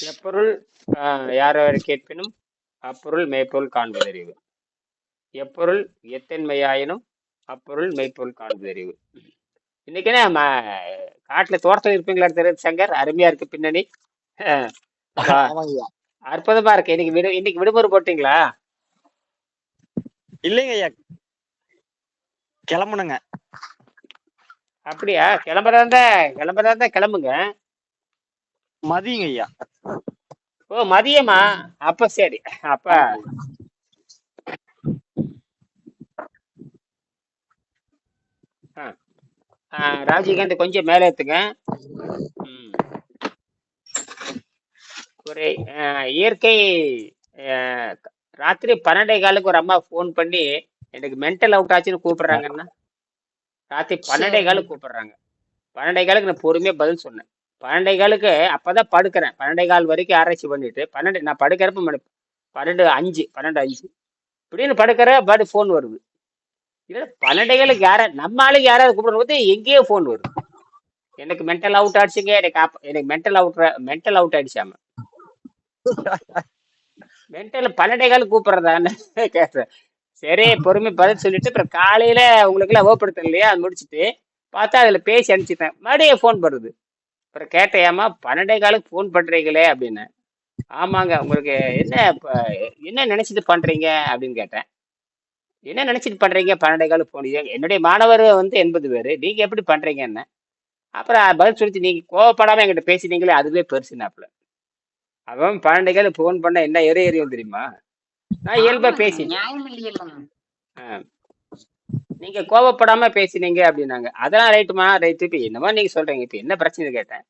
எப்பொருள் ஆஹ் யாரவர் கேட்பினும் அப்பொருள் மெய்ப்பொருள் காண்பதறிவு. எப்பொருள் எத்தன்மையாயினும் அப்பொருள் மெய்ப்பொருள் காண்பதறிவு. இன்னைக்கு என்ன ம- காட்டுல தோட்டத்துல இருப்பீங்களா தெரியுது சங்கர்? அருமையா இருக்கு பின்னணி. அற்புதமா இருக்கு. இன்னைக்கு விடு இன்னைக்கு விடுமுறை போட்டீங்களா? இல்லைங்க ஐயா கிளம்பணுங்க. அப்படியா? கிளம்புறதா இருந்தா கிளம்புறதா இருந்தா கிளம்புங்க. மதியங்க ஐயா ஓ மதியமா அப்ப சரி. அப்ப ராஜிகாந்த் கொஞ்சம் மேலே ஏத்துங்க. ம். ஒரு இயற்கை ராத்திரி பன்னெண்டே காலுக்கு ஒரு அம்மா ஃபோன் பண்ணி எனக்கு மென்டல் அவுட் ஆச்சுன்னு கூப்பிடுறாங்கன்னா ராத்திரி பன்னெண்டே காலுக்கு கூப்பிடுறாங்க. பன்னெண்டே காலுக்கு நான் பொறுமையா பதில் சொன்னேன். பன்னெண்டை காலுக்கு அப்போதான் படுக்கிறேன். பன்னெண்டை கால் வரைக்கும் ஆராய்ச்சி பண்ணிட்டு பன்னெண்டு நான் படுக்கிறப்ப மணி பன்னெண்டு அஞ்சு பன்னெண்டு அஞ்சு. இப்படின்னு படுக்கிற பாட்டு ஃபோன் வருது. இதில் பன்னெண்டைகளுக்கு யாரா நம்ம ஆளுக்கு யாராவது கூப்பிடணும் போது எங்கேயோ ஃபோன் வருது. எனக்கு மென்டல் அவுட் ஆயிடுச்சுங்க. எனக்கு எனக்கு மென்டல் அவுட் மென்டல் அவுட் ஆயிடுச்சாம மென்டல் பன்னெண்டே காலுக்கு கூப்பிடுறதான்னு கேட்டேன். சரி பொறுமை பதில் சொல்லிட்டு அப்புறம் காலையில உங்களுக்கு எல்லாம் ஓப்படுத்தல இல்லையா அது முடிச்சுட்டு பார்த்தா அதுல பேசி அனுப்பிச்சிட்டேன். மறுபடியும் ஃபோன் வருது. அப்புறம் கேட்டேயாமா பன்னெண்டே காலுக்கு ஃபோன் பண்றீங்களே அப்படின்னு. ஆமாங்க உங்களுக்கு என்ன இப்ப என்ன நினைச்சிட்டு பண்றீங்க அப்படின்னு கேட்டேன். என்ன நினைச்சிட்டு பண்றீங்க? பன்னெண்டே காலுக்கு ஃபோன் என்னுடைய மாணவர் வந்து எண்பது பேர் நீங்க எப்படி பண்றீங்க என்ன? அப்புறம் பதில் சொல்லிச்சு நீங்க கோவப்படாம என்கிட்ட பேசினீங்களே அதுவே பெருசுனாப்புல அவன் பன்னெண்டு காலுக்கு ஃபோன் பண்ண என்ன எரி எரியும் தெரியுமா? நான் இயல்பா ஆமாங்க, பேசினேன் நியாயம் இல்லையல்லங்க ஆ. நீங்க கோவப்படாம பேசினீங்க அப்படின்னாங்க. அதெல்லாம் ரைட்டுமா ரைட்டு இப்ப என்னமா நீங்க சொல்றீங்க. இப்ப என்ன பிரச்சனை கேட்டேன்.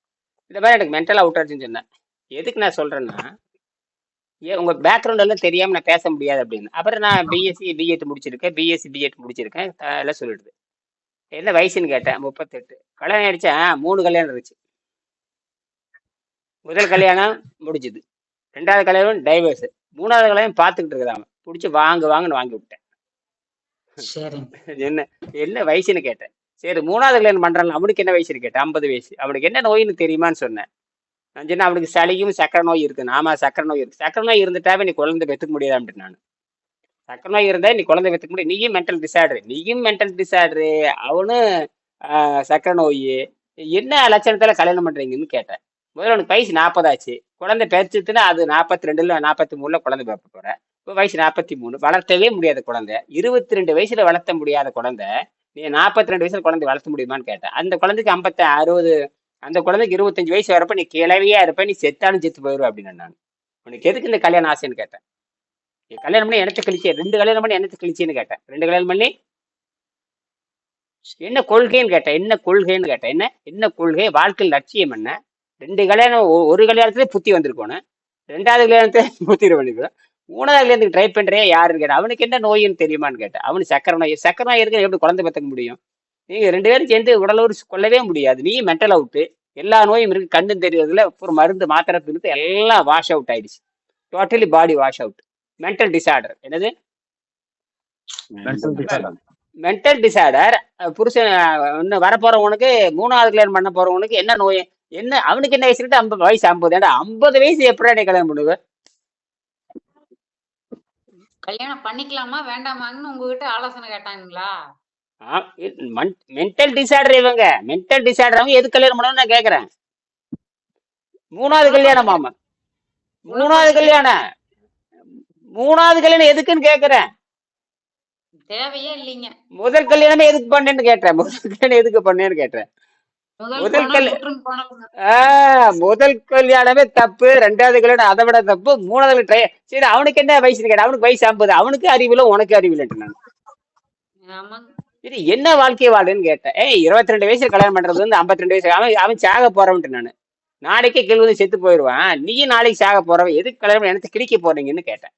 இந்த மாதிரி எனக்கு மென்டல் அவுட் ஆச்சுன்னு சொன்னேன். எதுக்கு நான் சொல்றேன்னா ஏன் உங்க பேக்ரவுண்ட் எல்லாம் தெரியாம நான் பேச முடியாது அப்படின்னு. அப்புறம் நான் பிஎஸ்சி பிஎட் முடிச்சிருக்கேன். பிஎஸ்சி பிஎட் முடிச்சிருக்கேன். எல்லாம் சொல்லிடுது. என்ன வயசுன்னு கேட்டேன். முப்பத்தெட்டு. கல்யாணம் ஆயிடுச்சா? மூணு கல்யாணம் இருந்துச்சு. முதல் கல்யாணம் முடிஞ்சுது. ரெண்டாவது கல்யாணம் டைவர்ஸ் மூணாவது கல்யாணம் பார்த்துக்கிட்டு இருக்கிறாங்க பிடிச்சி வாங்க வாங்கன்னு வாங்கி விட்டேன். என்ன என்ன வயசுன்னு கேட்டேன். சரி மூணாவது கல்யாணம் பண்றான் அவனுக்கு என்ன வயசுன்னு கேட்டேன் ஐம்பது வயசு. அவனுக்கு என்ன நோயின்னு தெரியுமான்னு சொன்னேன். நான் சொன்னேன் அவனுக்கு சளியும் சக்கரை நோய் இருக்கு ஆமா சக்கரை நோய் இருக்கு. சக்கரை நோய் இருந்துட்டாவே நீ குழந்தை பெற்றுக்க முடியாது அப்படின்னு நான். சக்கரை நோய் இருந்தா நீ குழந்தை பெற்றுக்க முடியும் நீயும் மென்டல் டிசார்டர் நீயும் மென்டல் டிசார்டரு அவனும் ஆஹ், சக்கரை நோய். என்ன லட்சணத்துல கல்யாணம் பண்றீங்கன்னு கேட்டேன். முதல்ல உனக்கு வயசு நாற்பதாச்சு குழந்தை பெற்றுச்சுன்னா அது நாற்பத்தி ரெண்டுல நாற்பத்தி மூணுல குழந்தை பேப்ப போறேன் வயசு நாற்பத்தி மூணு. வளர்த்தவே முடியாத குழந்தை. இருபத்தி ரெண்டு வயசுல வளர்த்த முடியாத குழந்தை. நீ நாற்பத்தி ரெண்டு வயசுல குழந்தை வளர்த்த முடியுமான்னு கேட்டேன் அந்த குழந்தைக்கு ஐம்பத்தி அறுபது அந்த குழந்தைக்கு இருபத்தஞ்சு வயசு வரப்ப நீ கிளவியா இருப்ப நீ செத்தாலும் செத்து போயிடுவ அப்படின்னு நான் உனக்கு எதுக்கு இந்த கல்யாணம் ஆசைன்னு கேட்டேன். நீ கல்யாணம் பண்ணி எனக்கு கழிச்சே? ரெண்டு கல்யாணம் பண்ணி எனக்கு கழிச்சேன்னு கேட்டேன். ரெண்டு கல்யாணம் பண்ணி என்ன கொள்கைன்னு கேட்டேன். என்ன கொள்கைன்னு கேட்டேன். என்ன? என்ன கொள்கை? வாழ்க்கையில் லட்சியம் என்ன? ரெண்டு கல்யாணம் ஒரு கல்யாணத்துலேயே புத்தி வந்திருக்கணும் ரெண்டாவது கல்யாணத்தை புத்தி பண்ணிருக்கணும் மூணாவது கல்யாணத்துக்கு ட்ரை பண்றியா யாருன்னு கேட்டேன். அவனுக்கு என்ன நோயின்னு தெரியுமான்னு கேட்டேன். அவனுக்கு சக்கரை நோய் சக்கரை நோய் இருக்கு எப்படி குழந்தை பெற்றுக்க முடியும்? நீங்க ரெண்டு பேரும் சேர்ந்து உடலூர் கொள்ளவே முடியாது. நீ மென்டல் அவுட்டு எல்லா நோயும் இருக்கு கண்ணு தெரியறதுல ஒரு மருந்து மாத்திரை திருந்து எல்லாம் வாஷ் அவுட் ஆயிடுச்சு. Totally body wash out mental disorder என்னது? மென்டல் டிசார்டர் புருஷன் இன்னும் வரப்போறவனுக்கு மூணாவது கல்யாணம் பண்ண போறவனுக்கு என்ன நோய்? என்ன அவனுக்கு என்ன வயசு? ஐம்பது வயசு ஐம்பது. ஏன்டா ஐம்பது வயசு எப்படி கல்யாணம் பண்ணுவ? கல்யாணம் பண்ணிக்கலாமா வேண்டாமாங்கன்னு உங்ககிட்ட ஆலோசனை கேட்டாங்களா மென்டல் டிசார்டர் இவங்க. மென்டல் டிசார்டர் அவங்க எது கல்யாணம் பண்ணணும்னு நான் கேக்குறேன். மூணாவது கல்யாணம் மாமா. மூணாவது கல்யாணம். மூணாவது கல்யாணம் எதுக்குன்னு கேக்குறேன். தேவையே இல்லைங்க. முதல் கல்யாணமே எதுக்கு பண்ணேன்னு கேட்டேன். முதல் கல்யாணம் எதுக்கு பண்ணேன்னு கேட்டேன். முதல் முதல் கல்யாணமே தப்பு ரெண்டாவது கல்யாணம் அதை விட தப்பு மூணாவது ட்ரை சரி அவனுக்கு என்ன வயசுன்னு கேட்டேன் அவனுக்கு வயசு ஐம்பது அவனுக்கு அறிவில்லை உனக்கு அறிவில்லைன்ட்டு நான். சரி என்ன வாழ்க்கை வாழுன்னு கேட்டேன். ஏய் இருபத்தி ரெண்டு வயசுல கல்யாணம் பண்றது வந்து ஐம்பத்தி ரெண்டு வயசு அவன் அவன் சாக போறவன்ட்டு நான். நாளைக்கே கீழ் செத்து போயிடுவான் நீயும் நாளைக்கு சாக போறவன் எதுக்கு கல்யாணம் எனக்கு கிழிக்க போறீங்கன்னு கேட்டேன்.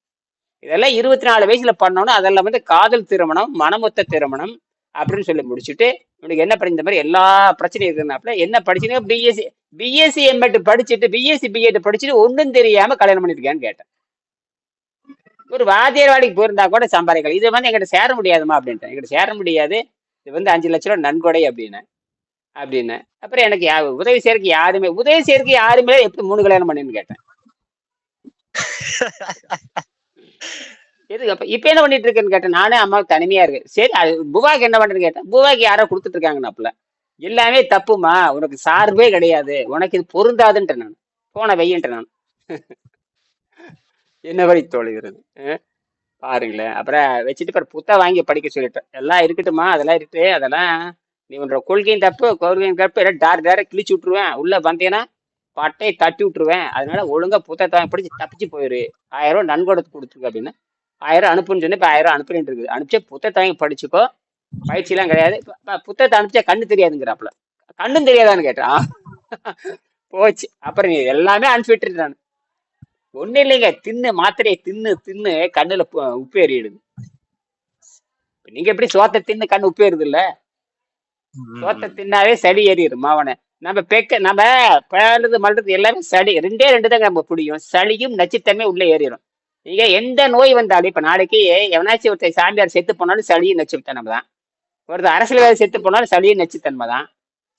இதெல்லாம் இருபத்தி நாலு வயசுல பண்ணோம்னா அதெல்லாம் வந்து காதல் திருமணம் மனமொத்த திருமணம் அப்படின்னு சொல்லி முடிச்சுட்டு உனக்கு என்ன பண்ணி இந்த மாதிரி எல்லா பிரச்சனையும் இருக்குனாப்புல என்ன படிச்சுங்க பிஎஸ்சி பிஎஸ்சி எம்எட் படிச்சுட்டு பிஎஸ்சி பிஎட் படிச்சுட்டு ஒன்றும் தெரியாம கல்யாணம் பண்ணிருக்கேன்னு கேட்டேன். ஒரு வாத்தியார் வாடிக்கு போயிருந்தா கூட சம்பாதிக்கல இது வந்து எங்கிட்ட சேர முடியாதுமா அப்படின்ட்டு எங்கிட்ட சேர முடியாது. இது வந்து அஞ்சு லட்ச ரூபா நன்கொடை அப்படின்னு அப்படின்னு அப்புறம் எனக்கு உதவி செய்யறதுக்கு யாருமே உதவி செய்யறதுக்கு யாருமே எப்படி மூணு கல்யாணம் பண்ணின்னு கேட்டேன். எதுக்கு அப்ப? இப்ப என்ன பண்ணிட்டு இருக்கேன்னு கேட்டேன். நானே அம்மா தனிமையா இருக்கு சரி அது புவாக்கு என்ன பண்றேன்னு கேட்டேன். புவாக்கு யாரோ கொடுத்துட்டு எல்லாமே தப்புமா? உனக்கு சார்பே கிடையாது. உனக்கு இது பொருந்தாதுன்ட்டு நான். போன வையன்ட்டு நான். என்ன வழி தொழுகிறது பாருங்களேன். அப்புறம் வச்சுட்டு அப்புறம் புத்தகம் வாங்கி படிக்க சொல்லிட்டேன். எல்லாம் இருக்கட்டுமா? அதெல்லாம் இருக்கு அதெல்லாம் நீ உன்ற கொள்கையும் தப்பு கொள்கையும் தப்பு எல்லாம் டார் டேர கிழிச்சு விட்டுருவேன். உள்ள வந்தேன்னா பட்டையை தட்டி விட்டுருவேன். அதனால ஒழுங்கா புத்தகத்தை வாங்கி படிச்சு தப்பிச்சு போயிரு. ஆயிரம் ரூபாய் நன்கொடத்து கொடுத்துருக்கு அப்படின்னு. ஆயிரம் அனுப்புன்னு சொன்னேன் இப்போ ஆயிரம் அனுப்புறேன் இருக்குது. அனுப்பிச்சா புத்தகத்தை படிச்சுக்கோ. பயிற்சிலாம் கிடையாது. புத்தகத்தை அனுப்பிச்சா கண்ணு தெரியாதுங்கிறாப்புல. கண்ணும் தெரியாதான்னு கேட்டான். போச்சு. அப்புறம் நீ எல்லாமே அனுப்பி விட்டுட்டு நான். ஒன்றும் இல்லைங்க. தின்னு மாத்திரையை தின்னு தின்னு கண்ணுல உப்பு ஏறிடுது நீங்க எப்படி சோத்தை தின்னு கண்ணு உப்பு ஏறுது இல்ல? சோத்தை தின்னாவே சளி ஏறிடும் மாவனை. நம்ம பெக்க நம்ம பழுது மல்றது எல்லாமே சளி ரெண்டே ரெண்டு தான் நம்ம பிடிக்கும். சளியும் நச்சுத்தன்மை உள்ள ஏறிடும் நீங்க எந்த நோய் வந்தாலும் இப்ப நாளைக்கு எவனாச்சும் ஒருத்தர் சாமியார் செத்து போனாலும் சளியும் நச்சுத்தன்மை தான் ஒருத்தர் அரசியல்வாதி செத்து போனாலும் சளியும் நச்சுத்தன்மை தான்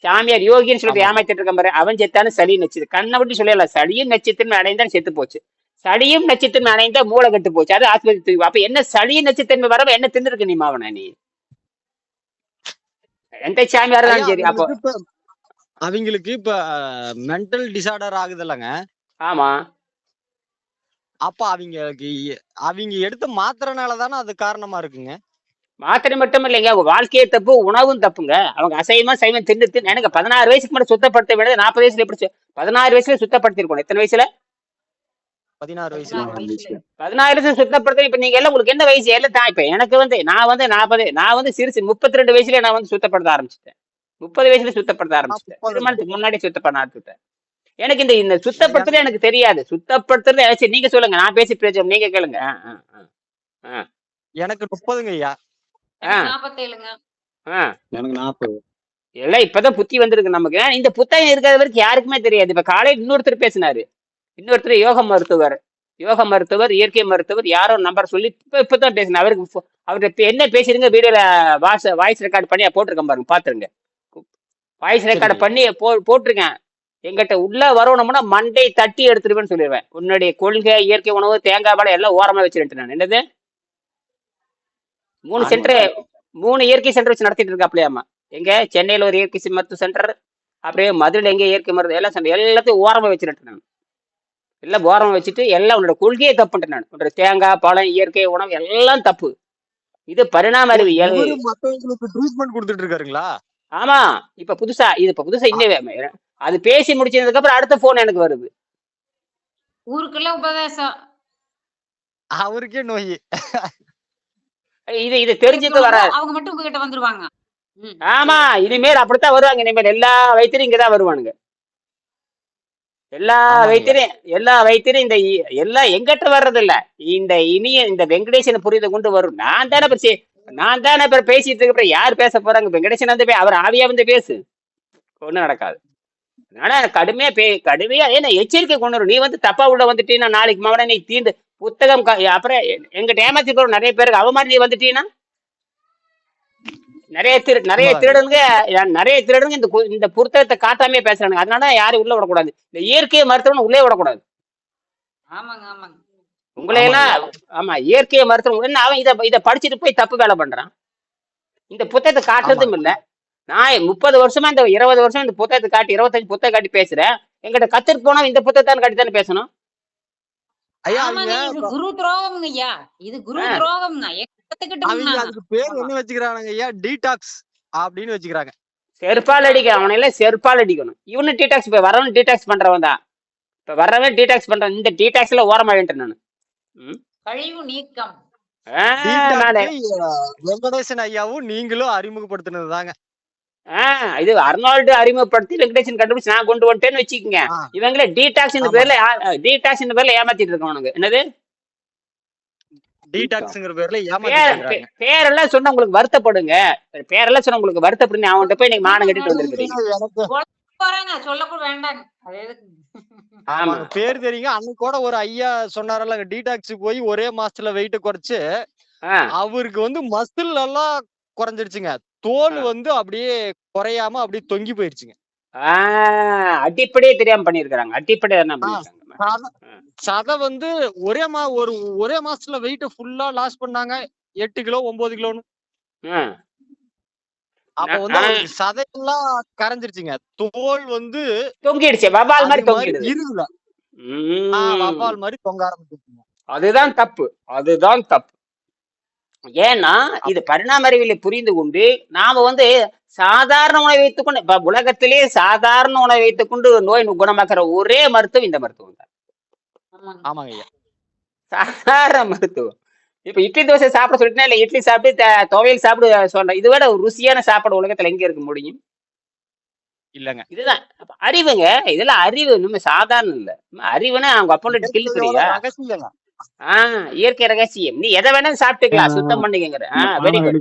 சாமியார் யோகின்னு சொல்லிட்டு. ஏமாத்திட்டு இருக்க பாரு அவன் செத்தாலும் சளி நச்சுது. கண்ணை விட்டு சொல்லல சளியும் நச்சுத்தன்மை அடைந்தான் செத்து போச்சு. சளியும் நச்சுத்தன்மை அடைந்தா மூளை கெட்டு போச்சு அது ஆஸ்பத்திரி தூக்கி. அப்ப என்ன சளியும் நச்சுத்தன்மை வரவ என்ன தின்னுருக்கு நீ மாவன நீ? எந்த சாமியார் இருந்தாலும் சரி அப்போ. அவங்களுக்கு இப்ப அவங்களுக்கு இப்ப மென்டல் டிசார்டர் ஆகுது இல்லைங்க. ஆமா. அப்ப அவங்களுக்கு அவங்க எடுத்த மாத்திரனால தானே அது காரணமா இருக்குங்க? மாத்திரை மட்டும் இல்லைங்க. அவங்க வாழ்க்கையே தப்பு உணவும் தப்புங்க. அவங்க அசைவமா சைவம் தின்னு தின்னு எனக்கு பதினாறு வயசுக்கு மேல சுத்தப்படுத்த வேண்டியது நாற்பது வயசுல எப்படி பதினாறு வயசுல சுத்தப்படுத்திருக்கணும். எத்தனை வயசுல? பதினாறு வயசுல பதினாறு வயசுல சுத்தப்படுத்த இப்ப நீங்க எல்லாம் உங்களுக்கு என்ன வயசு? எல்லாம் தான் இப்ப எனக்கு வந்து நான் வந்து நாற்பது நான் வந்து சிறுசு முப்பத்தி ரெண்டு வயசுல நான் வந்து சுத்தப்படுத்த ஆரம்பிச்சிட்டேன். முப்பது வயசுல சுத்தப்படுத்த ஆரம்பிச்சிட்டேன். திருமணத்துக்கு முன்னாடி சுத்தம் பண்ண ஆரம்பிச்சிட்டேன். எனக்கு இந்த இந்த சுத்தப்படுத்துறது எனக்கு தெரியாது. சுத்தப்படுத்துறது சரி நீங்க சொல்லுங்க. நான் பேசி பிரச்சனை நீங்க கேளுங்க. எனக்கு முப்பதுங்க ஐயா. எனக்கு நாற்பது எல்லாம் இப்பதான் புத்தி வந்திருக்கு நமக்கு. இந்த புத்தகம் இருக்கிற வரைக்கும் யாருக்குமே தெரியாது. இப்ப காலையில் இன்னொருத்தர் பேசினாரு. இன்னொருத்தர் யோக மருத்துவர். யோக மருத்துவர் இயற்கை மருத்துவர் யாரோ நம்பர் சொல்லி இப்ப இப்பதான் பேசினார். அவருக்கு அவர்கிட்ட இப்ப என்ன பேசிருங்க வீடியோல வாய்ஸ் வாய்ஸ் ரெக்கார்ட் பண்ணி போட்டிருக்கேன் பாருங்க. பாத்துருங்க. Voice record. பண்ணி போ போட்டிருக்கேன். எங்கிட்ட உள்ள வரணும்னா மண்டை தட்டி எடுத்துருவேன்னு சொல்லிடுவேன் உன்னுடைய கொள்கை இயற்கை உணவு தேங்காய் பாலை எல்லாம் ஓரமா வச்சிருக்கேன் நான். என்னது? மூணு. சென்டர் மூணு இயற்கை சென்டர் வச்சு நடத்திட்டு இருக்காப்லையாமா எங்க? சென்னையில ஒரு இயற்கை மருத்துவ சென்டர் அப்படியே மதுரையில் எங்க இயற்கை மருத்துவ எல்லாம் சென்டர். எல்லாத்தையும் ஓரமா வச்சிருக்கேன் நான். எல்லாம் ஓரமா வச்சுட்டு எல்லாம் உன்னோட கொள்கையை தப்புன்ட்டேன் நான். உன்னோட தேங்காய் பழம் இயற்கை உணவு எல்லாம் தப்பு. இது பரிணாம அறிவியல் மத்தவங்களுக்கு ட்ரீட்மெண்ட் கொடுத்துட்டு இருக்காருங்களா? ஆமா. இப்ப புதுசா இது இப்ப புதுசா இன்னும் அது பேசி முடிச்சதுக்கு அப்புறம் அடுத்த போன் எனக்கு வருது. ஊருக்குள்ள உபதேசம். அவருக்கே நோய். இது இது தெரிஞ்சுட்டு வர. அவங்க மட்டும் உங்ககிட்ட வந்துருவாங்க. ஆமா இனிமேல் அப்படித்தான் வருவாங்க. இனிமேல் எல்லா வைத்தியரும் இங்கதான் வருவானுங்க. எல்லா. வைத்தியரும் எல்லா வைத்தியரும் இந்த இ- எல்லா எங்கிட்ட வர்றது இல்ல இந்த இனிய இந்த வெங்கடேசன் புரியுத கொண்டு வரும். நான் தானே இப்ப சே- நான் தானே பேசிட்டு இருக்க அப்புறம் யார் பேச போறாங்க? வெங்கடேசன் வந்து அவர் ஆவியா வந்து பேசு. ஒண்ணும் நடக்காது. ஆனா கடுமையா பே கடுமையா ஏன்னா எச்சரிக்கை கொண்டு வரும். நீ வந்து தப்பா உள்ள வந்துட்டீங்கன்னா நாளைக்கு மவன நீ தீண்டு புத்தகம் அப்புறம் எங்கிட்ட ஏமாத்தி போற நிறைய பேருக்கு. அவ மாதிரி நீ வந்துட்டீங்கன்னா நிறைய திரு நிறைய. திருடனுங்க நிறைய திருடனுங்க இந்த இந்த புத்தகத்தை காட்டாமே பேசுறானுங்க. அதனால யாரும் உள்ள விடக்கூடாது. இந்த இயற்கை மருத்துவம் உள்ளே விடக்கூடாது. ஆமாங்க ஆமாங்க. உங்களை எல்லாம் ஆமா இயற்கை மருத்துவம் என்ன அவன் இதை இதை படிச்சுட்டு போய் தப்பு வேலை பண்றான். இந்த புத்தகத்தை காட்டுறதும் இல்ல. நான் முப்பது வருஷமா இந்த இருபது வருஷம் இந்த புத்தகத்தை காட்டி இருபத்தஞ்சு புத்தகம் காட்டி பேசுறேன். எங்கிட்ட கத்துட்டு போனா இந்த புத்தகத்தை காட்டி தானே பேசணும்? குரு துரோகம்ங்க ஐயா. இது குரு அதுக்கு பேர். என்ன வச்சுக்கிறானுங்க ஐயா? டீடாக்ஸ் அப்படின்னு வச்சுக்கிறாங்க. செருப்பால் அடிக்க அவனை செருப்பால் அடிக்கணும். இவனு டீடாக்ஸ் இப்ப வரவன் டீடாக்ஸ் பண்றவன் தான். இப்ப வரவன் டீடாக்ஸ் பண்றான் இந்த டீடாக்ஸ்ல ஓரமா வேண்டேன் நான். கழிவு நீக்கம். வெங்கடேசன் ஐயாவும் நீங்களும் அறிமுகப்படுத்தினது தாங்க இது அர்னால்டு அறிமுகப்படுத்தி வெங்கடேசன் கண்டுபிடிச்சு நான் கொண்டு வந்துட்டேன்னு வச்சுக்கோங்க. இவங்களே டீடாக்ஸ். பேர்ல டீடாக்ஸ் இந்த பேர்ல ஏமாத்திட்டு இருக்கவனுங்க. என்னது? டீடாக்ஸ்ங்கிற பேர்ல பேரெல்லாம் சொன்னா உங்களுக்கு வருத்தப்படுங்க. பேரெல்லாம் சொன்னா உங்களுக்கு வருத்தப்படுங்க அவன்கிட்ட போய் நீங்க மானம் கட்டிட்டு ஆமாங்க, பேர் தெரியுங்க. அன்னைக்கு கூட ஒரு ஐயா சொன்னாரல்ல டீடாக்ஸ் போய் ஒரே மாசத்துல வெயிட்ட குறைச்சு அவருக்கு வந்து மசில் எல்லாம் குறைஞ்சிருச்சுங்க. தோல். வந்து அப்படியே குறையாம அப்படியே தொங்கி போயிருச்சுங்க. அடிப்படையே தெரியாம பண்ணிருக்காங்க அடிப்படை என்ன பண்ணிருக்காங்க சத- வந்து ஒரே மா ஒரு ஒரே மாசத்துல வெயிட் ஃபுல்லா லாஸ் பண்ணாங்க. எட்டு கிலோ ஒன்பது கிலோன்னு. அப்ப. வந்து சதையெல்லாம் கரைஞ்சிருச்சுங்க. தோல் வந்து தொங்கிடுச்சு. வபால் மாதிரி இருகுல. உம். வவ்வால் மாதிரி தொங்க ஆரம்பிச்சிருச்சுங்க. அதுதான் தப்பு. அதுதான் தப்பு. ஏன்னா இது பரிணாம அறிவியலை புரிந்து கொண்டு நாம வந்து சாதாரண உணவை வைத்துக்கொண்டு இப்ப உலகத்திலே சாதாரண உணவை வைத்துக்கொண்டு நோய் குணமாக்குற ஒரே மருத்துவம் இந்த மருத்துவம் தான். ஆமாங்க. சாதாரண மருத்துவம். இப்ப இட்லி தோசை சாப்பிட சொல்லிட்டேன் இல்ல இட்லி சாப்பிட்டு துவையல் சாப்பிடு சொல்றேன் இதை விட ஒரு ருசியான சாப்பாடு உலகத்துல எங்க இருக்க முடியும் இல்லங்க. இதுதான். அப்ப அறிவுங்க இதெல்லாம் அறிவு நம்ம சாதாரண இல்ல. அறிவுனா அவங்க அப்பா ஸ்கில் ஆஹ் இயற்கை ரகசியம். நீ எதை வேணாலும் சாப்பிட்டுக்கலாம் சுத்தம் பண்ணிக்கங்கிற. Ah very good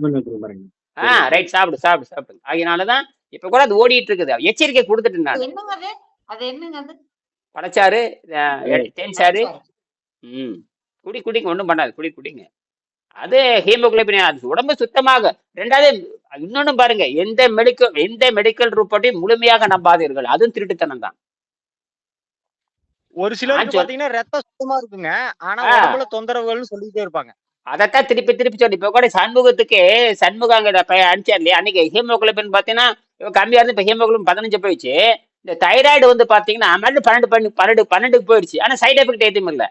ah right சாப்பிடு சாப்பிடு சாப்பிடு. அதனாலதான் இப்ப கூட அது ஓடிட்டு இருக்குது எச்சரிக்கை கொடுத்துட்டு நான். அது என்னங்க அது? அது என்னங்க அது? பழச்சாறு. தேன் சாறு ம். குடி குடிங்க ஒண்ணும் பண்ணாது. குடி குடிங்க. அது ஹீமோகுளோபின் அது உடம்பு சுத்தமாக. ரெண்டாவது இன்னொன்னு பாருங்க எந்த மெடிக்கல் எந்த மெடிக்கல் ரிப்போர்ட்டையும் முழுமையாக நம்பாதீர்கள். அதுவும் திருட்டுத்தனம் தான் ஒரு சிலருக்கு சொல். பாத்தீங்கன்னா ரத்தம் சுத்தமா இருக்குங்க. ஆனா. உடம்புல தொந்தரவுகள்னு சொல்லிட்டே இருப்பாங்க. அதைத்தான் திருப்பி திருப்பி சொல்லி. இப்ப கூட சண்முகத்துக்கு சண்முகாங்கிற பையன் அனுப்பிச்சார் இல்லையா? அன்னைக்கு ஹீமோகுளோபின் பாத்தீங்கன்னா இவன் கம்மியா இருந்து இப்ப ஹீமோகுளோபின் பதினஞ்சு போயிடுச்சு. இந்த தைராய்டு வந்து பாத்தீங்கன்னா மறுபடியும் பன்னெண்டு பண்ணி பன்னெண்டு பன்னெண்டுக்கு போயிடுச்சு. ஆனா சைடு எஃபெக்ட் எதுவும் இல்ல.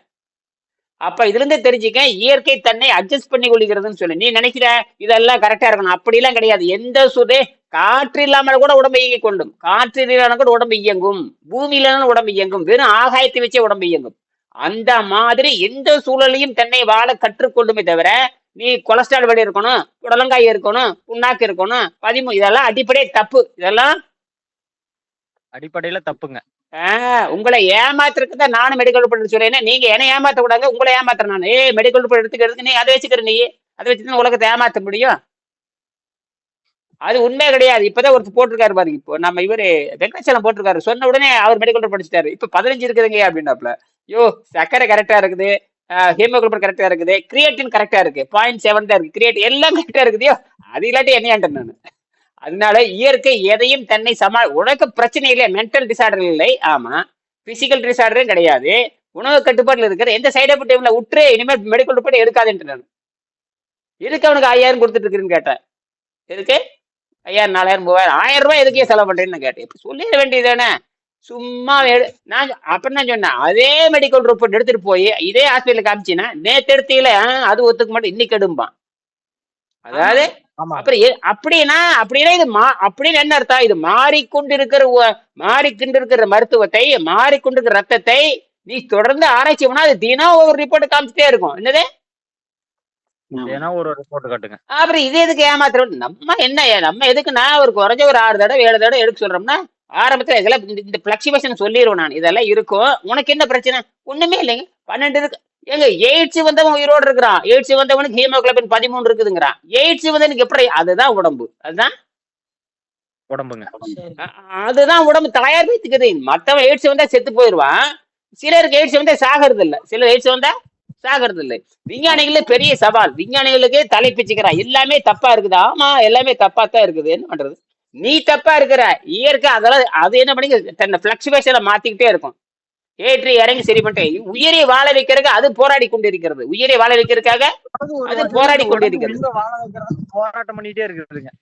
அப்ப இதுல இருந்து தெரிஞ்சுக்க இயற்கை தன்னை அட்ஜஸ்ட் பண்ணி கொள்கிறதுன்னு சொல்லி. நீ நினைக்கிற இதெல்லாம் கரெக்டா இருக்கணும். அப்படிலாம் கிடையாது. எந்த சுதே காற்று இல்லாமல் கூட உடம்பு இயங்கிக் கொள்ளும். காற்று இல்லாமல் கூட உடம்பு இயங்கும். பூமியில உடம்பு இயங்கும். வெறும் ஆகாயத்தை வச்சே உடம்பு இயங்கும். அந்த மாதிரி எந்த சூழலையும் தன்னை வாழ கற்றுக்கொண்டுமே தவிர நீ கொலஸ்ட்ரால் வலி இருக்கணும் புடலங்காய் இருக்கணும் புண்ணாக்கு இருக்கணும் பதிமூ இதெல்லாம் அடிப்படை தப்பு. இதெல்லாம் அடிப்படையில தப்புங்க. உங்களை ஏமாத்துறதுக்கு தான் நானும் மெடிக்கல் ரிப்போர்ட் சொல்றேன். நீங்க என்ன ஏமாத்த கூடாது உங்களை ஏமாத்துறேன் நான். ஏய் மெடிக்கல் எடுத்துக்கிறதுக்கு நீ அதை வச்சுக்கிற நீ. அதை வச்சு தான் உலகத்தை ஏமாத்த முடியும். அது உண்மை கிடையாது. இப்பதான் ஒருத்தர் போட்டிருக்காரு பாருங்க இப்போ நம்ம இவரு வெங்கடாச்சலம் போட்டிருக்காரு. சொன்ன உடனே அவர் மெடிக்கல் படிச்சுட்டாரு இப்ப பதினஞ்சு இருக்குதுங்க அப்படின்னாப்ல யோ சக்கரை கரெக்டா இருக்குது. ஹீமோகுளோபின் கரெக்டா இருக்குது. கிரியேட்டின் கரெக்டா இருக்கு. பாயிண்ட் செவன் தான் இருக்கு. கிரியேட் எல்லாம் கரெக்டா இருக்குதையோ அது இல்லாட்டி என்ன நான்? அதனால இயற்கை எதையும் தன்னை சமா உனக்கு பிரச்சனை இல்லை மென்டல் டிசார்டர் இல்லை. ஆமா. பிசிக்கல் டிசார்டரும் கிடையாது. உணவு கட்டுப்பாட்டில் இருக்கிற எந்த சைடு எஃபெக்ட் டைம்ல விட்டுரு இனிமேல் மெடிக்கல் ரிப்போர்ட் எடுக்காதுன்ட்டு நான். எதுக்கு அவனுக்கு ஐயாயிரம் கொடுத்துட்டு இருக்குன்னு கேட்டேன். எதுக்கு? ஐயாயிரம் நாலாயிரம் மூவாயிரம் ஆயிரம் ரூபாய் எதுக்கே செலவு பண்றேன்னு கேட்டேன். இப்ப சொல்லிட வேண்டியதானே சும்மா எடு- நான் அப்படி தான் சொன்னேன் அதே மெடிக்கல் ரிப்போர்ட் எடுத்துட்டு போய் இதே ஹாஸ்பிட்டலுக்கு காமிச்சினா நேத்து எடுத்தீங்களே அது ஒத்துக்க மாட்டேன் இன்னைக்கு எடும்பான். அதாவது அப்புறம் அப்படின்னா அப்படின்னா இது மா அப்படின்னு என்ன அர்த்தம்? இது மாறிக்கொண்டிருக்கிற உ- மாறிக்கொண்டிருக்கிற மருத்துவத்தை மாறிக்கொண்டிருக்கிற ரத்தத்தை நீ தொடர்ந்து ஆராய்ச்சி பண்ணா அது தினம் ஒரு ரிப்போர்ட் காமிச்சிட்டே இருக்கும். என்னது? ஏன்னா ஒரு ரிப்போர்ட் காட்டுங்க. அப்புறம் இது எதுக்கு ஏமாத்துறோம்? நம்ம என்ன நம்ம எதுக்குன்னா ஒரு குறைஞ்ச ஒரு ஆறு தடவை ஏழு தடவை எடுக்க சொல்றோம்னா ஆரம்பத்துல இதெல்லாம் இந்த- பிளக்சிவேஷன் சொல்லிடுவோம் நான். இதெல்லாம் இருக்கும். உனக்கு என்ன பிரச்சனை? ஒண்ணுமே இல்லைங்க. பன்னெண்டு இருக்கு. ஏங்க எய்ட்ஸ் வந்தவன் உயிரோடு இருக்கிறான். எய்ட்ஸ் வந்தவனுக்கு ஹீமோகுளோபின் பதிமூணு இருக்குதுங்கிறான். எய்ட்ஸ் வந்தவனுக்கு எப்படி? அதுதான் உடம்பு. அதுதான்? உடம்புங்க. அதுதான் உடம்பு. தயாரிப்புக்குது மத்தவன் எய்ட்ஸ் வந்தா செத்து போயிடுவான் சிலருக்கு எய்ட்ஸ் வந்தா சாகிறது இல்ல சிலர் எய்ட்ஸ் வந்தா சாகிறது இல்லை விஞ்ஞானிகளே பெரிய சவால். விஞ்ஞானிகளுக்கே தலை பிச்சுக்கிறான் எல்லாமே தப்பா இருக்குது. ஆமா எல்லாமே தப்பா தான் இருக்குது. என்ன பண்றது? நீ தப்பா இருக்கிற. இயற்கை அதெல்லாம் அது என்ன பண்ணி தன்னை பிளக்சுவேஷனை மாத்திக்கிட்டே இருக்கும். ஏற்றி இறங்கி சரி பண்ணிட்டு உயிரை வாழ வைக்கிறதுக்கு அது போராடி கொண்டிருக்கிறது. உயிரை வாழ வைக்கிறதுக்காக அது போராடி கொண்டிருக்கிறது. போராட்டம் பண்ணிட்டே இருக்குதுங்க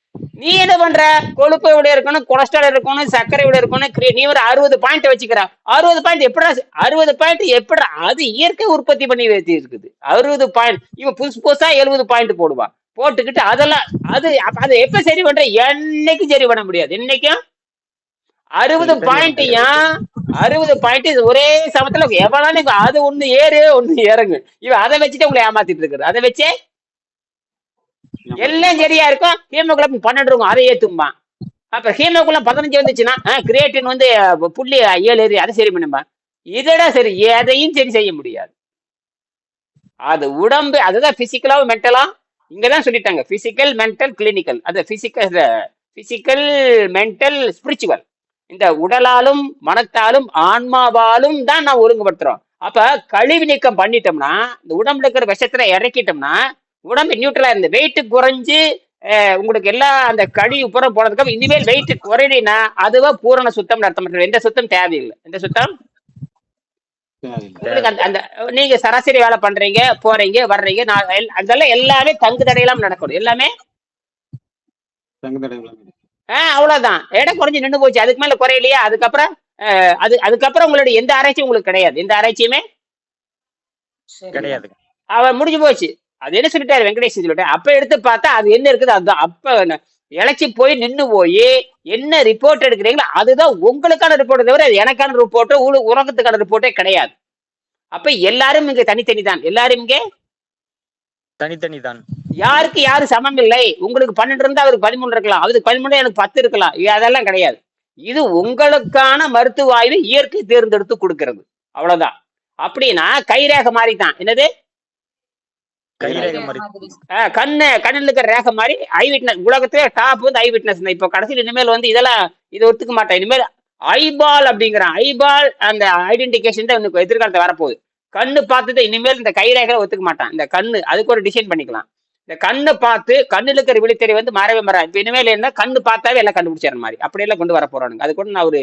நீ என்ன பண்ற? கொழுப்பு விட இருக்கணும் கொலஸ்ட்ரால் இருக்கணும் சர்க்கரை விட இருக்கணும் நீ ஒரு அறுபது பாயிண்ட் வச்சுக்கிற. அறுபது பாயிண்ட் எப்படா அறுபது பாயிண்ட் எப்படா அது இயற்கை உற்பத்தி பண்ணி வச்சு இருக்குது அறுபது பாயிண்ட் இவன் புதுசு புதுசா எழுபது பாயிண்ட் போடுவான். போட்டுக்கிட்டு அதெல்லாம் அது அதை எப்ப சரி பண்ற? என்னைக்கும் சரி பண்ண முடியாது. என்னைக்கும் அறுபது பாயிண்ட்டையும் அறுபது பாயிண்ட் ஒரே சமத்துல எவ்வளவு அது ஒண்ணு ஏறு ஒண்ணு இறங்கு. இவன் அதை வச்சுட்டு உங்களை ஏமாத்திட்டு இருக்கிறது அதை வச்சே எல்லாம் சரியா இருக்கும். ஹீமோகுளோபின் பன்னெண்டு இருக்கும். அதை ஏத்தும்பான். அப்ப ஹீமோகுளம் பதினஞ்சு வந்துச்சுன்னா கிரியேட்டின் வந்து புள்ளி ஏழு ஏறி அதை சரி பண்ணும்பா. இதடா சரி எதையும் சரி செய்ய முடியாது. அது உடம்பு அதுதான் பிசிக்கலாவும் மென்டலா இங்கதான் சொல்லிட்டாங்க. பிசிக்கல் மென்டல் கிளினிக்கல் அது பிசிக்கல் பிசிக்கல் மென்டல் ஸ்பிரிச்சுவல் இந்த உடலாலும் மனத்தாலும் ஆன்மாவாலும் தான் நான் ஒழுங்குபடுத்துறோம். அப்ப கழிவு நீக்கம் பண்ணிட்டோம்னா இந்த உடம்புல இருக்கிற விஷத்துல இறக்கிட்டோம்னா உடம்பு நியூட்ரலா இருந்து வெயிட் குறைஞ்சு உங்களுக்கு எல்லா அந்த கடி புறம் போனதுக்கு இனிமேல் வெயிட் குறையினா அதுவா பூரண சுத்தம் அர்த்தம் எந்த சுத்தம் தேவையில்லை. எந்த சுத்தம்? அந்த நீங்க சராசரி வேலை பண்றீங்க போறீங்க வர்றீங்க அதெல்லாம் எல்லாமே தங்கு தடையெல்லாம் நடக்கணும். எல்லாமே? ஆஹ் அவ்வளவுதான். எடை குறைஞ்சு நின்று போச்சு. அதுக்கு மேல குறையலையா? அதுக்கப்புறம் அது அதுக்கப்புறம் உங்களுடைய எந்த ஆராய்ச்சியும் உங்களுக்கு கிடையாது. எந்த ஆராய்ச்சியுமே சரி. கிடையாதுங்க அவன் முடிஞ்சு போச்சு. அது என்ன சொல்லிட்டாரு? வெங்கடேஷ் சொல்லிட்டு அப்ப எடுத்து பார்த்தா அது என்ன இருக்குது? அதுதான். அப்ப இளைச்சி போய் நின்னு போய் என்ன ரிப்போர்ட் எடுக்கிறீங்களோ அதுதான் உங்களுக்கான ரிப்போர்ட் தவிர அது எனக்கான ரிப்போர்ட்டோ உலகத்துக்கான ரிப்போர்ட்டே கிடையாது. அப்ப எல்லாரும் இங்க தனித்தனி தான் எல்லாரும் இங்கே தனித்தனி தான் யாருக்கு யாரு சமம் இல்லை? உங்களுக்கு பன்னெண்டு இருந்தா அவருக்கு பதிமூணு இருக்கலாம். அவருக்கு பதிமூணு எனக்கு பத்து இருக்கலாம். அதெல்லாம் கிடையாது. இது உங்களுக்கான மருத்துவ ஆய்வு இயற்கை தேர்ந்தெடுத்து கொடுக்கிறது. அவ்வளவுதான். அப்படின்னா கைரேகை மாதிரி. தான் என்னது கண்ணு கண்ணுல இருக்கிற ரேகை மாதிரி ஐ விட்னஸ் உலகத்திலே டாப் வந்து ஐ விட்னஸ் இப்போ கடைசியில் இனிமேல் வந்து இதெல்லாம் இது ஒத்துக்க மாட்டேன். இனிமேல் ஐபால் அப்படிங்கிறான். ஐபால் அந்த ஐடென்டிகேஷன் தான் இன்னும் எதிர்காலத்துல வரப்போகுது. கண்ணு பார்த்தது இனிமேல் இந்த கைரேகை ஒத்துக்க மாட்டான். இந்த கண்ணு அதுக்கு ஒரு டிசைன் பண்ணிக்கலாம். இந்த கண்ணை பார்த்து கண்ணுல இருக்கிற விழித்தறி வந்து மறவே மற இப்போ இனிமேல் என்ன? கண்ணு பார்த்தாவே எல்லாம் கண்டுபிடிச்சிடுற மாதிரி. அப்படியெல்லாம் கொண்டு வர போறானுங்க. அது கூட நான் ஒரு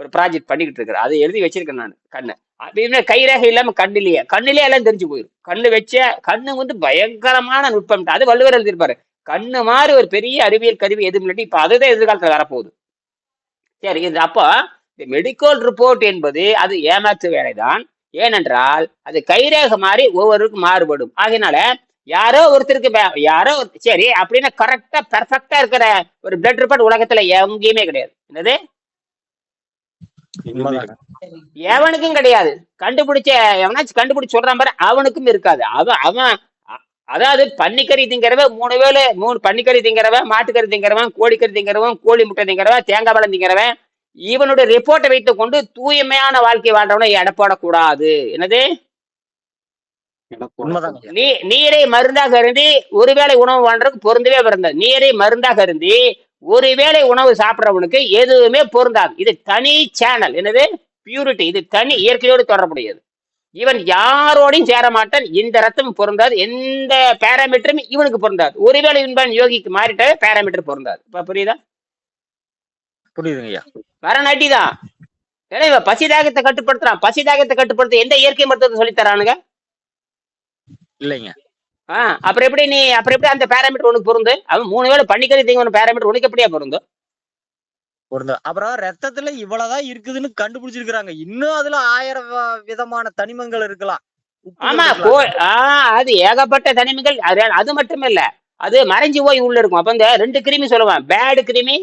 ஒரு ப்ராஜெக்ட் பண்ணிக்கிட்டு இருக்கிறேன். அதை எழுதி வச்சிருக்கேன் நான் கண்ணு. அப்படின்னு கைரேகை இல்லாம கண்ணிலேயே. கண்ணிலேயே எல்லாம் தெரிஞ்சு போயிடும் கண்ணு வச்ச கண்ணு வந்து பயங்கரமான நுட்பம். அது வள்ளுவர் எழுதியிருப்பாரு. கண்ணு மாதிரி ஒரு பெரிய அறிவியல் கருவி எதுவும் இல்லாட்டி இப்ப அதுதான் எதிர்காலத்துல வரப்போகுது. சரி இது அப்போ இந்த மெடிக்கல் ரிப்போர்ட் என்பது அது ஏமாற்று வேலைதான். ஏனென்றால் அது கைரேக மாதிரி ஒவ்வொருக்கும் மாறுபடும். ஆகையினால யாரோ ஒருத்தருக்கு யாரோ சரி அப்படின்னா கரெக்டா பெர்ஃபெக்டா இருக்கிற ஒரு பிளட் ரிப்போர்ட் உலகத்துல எங்கேயுமே கிடையாது. என்னது. எவனுக்கும் கிடையாது. கண்டுபிடிச்ச எவனாச்சும் கண்டுபிடிச்சு சொல்றான் பாரு அவனுக்கும் இருக்காது. அவன் அவன் அதாவது பன்னிக்கறி திங்கிறவன் மூணு வேளை மூணு பன்னிக்கறி திங்கிறவன் மாட்டுக்கறி திங்கிறவன் கோழிக்கறி திங்கிறவன் கோழி முட்டை திங்கிறவன் தேங்காய் பழம் திங்கிறவன் இவனுடைய ரிப்போர்ட்டை வைத்துக் கொண்டு தூய்மையான வாழ்க்கை வாழ்றவனை எடை போடக்கூடாது என்னது? நீ நீரை மருந்தாக அருந்தி ஒருவேளை உணவு வாழ்றதுக்கு பொருந்தவே பொருந்தாது நீரை மருந்தாக அருந்தி ஒருவேளை உணவு சாப்பிட்றவனுக்கு எதுவுமே பொருந்தாது. இது தனி சேனல் என்னது? பியூரிட்டி இது தனி இயற்கையோடு தொடர்புடையது. இவன் யாரோடையும் சேர மாட்டான். இந்த ரத்தம் பொருந்தாது. எந்த பேராமீட்டரும் இவனுக்கு பொருந்தாது. ஒருவேளை இவன் யோகிக்கு மாறிட்டாவே பேராமீட்டர் பொருந்தாது. இப்ப புரியுதா? புரியுதுங்க ஐயா வரநாட்டி தான் இவன் பசி தாகத்தை கட்டுப்படுத்துறான். பசி தாகத்தை கட்டுப்படுத்த எந்த இயற்கை மருத்துவத்தை சொல்லித் தரானுங்க? இல்லைங்க. ஆ அப்புறம் எப்படி நீ அப்புறம் எப்படி அந்த பேராமீட்டர் உனக்கு பொருந்து? அவன் மூணு வேளை பண்ணிக்கறி தீங்க பேராமீட்டர் உனக்கு எப்படியா பொருந்தும் பொருந்த. அப்புறம் ரத்தத்துல இவ்வளவுதான் இருக்குதுன்னு கண்டுபிடிச்சிருக்காங்க இன்னும் அதுல ஆயிரம் விதமான தனிமங்கள் இருக்கலாம். ஆமா அது ஏகப்பட்ட தனிமைகள். அது அது மட்டும் இல்ல. அது மறைஞ்சு போய் உள்ள இருக்கும். அப்ப இந்த ரெண்டு கிருமி சொல்லுவான். பேட் கிருமி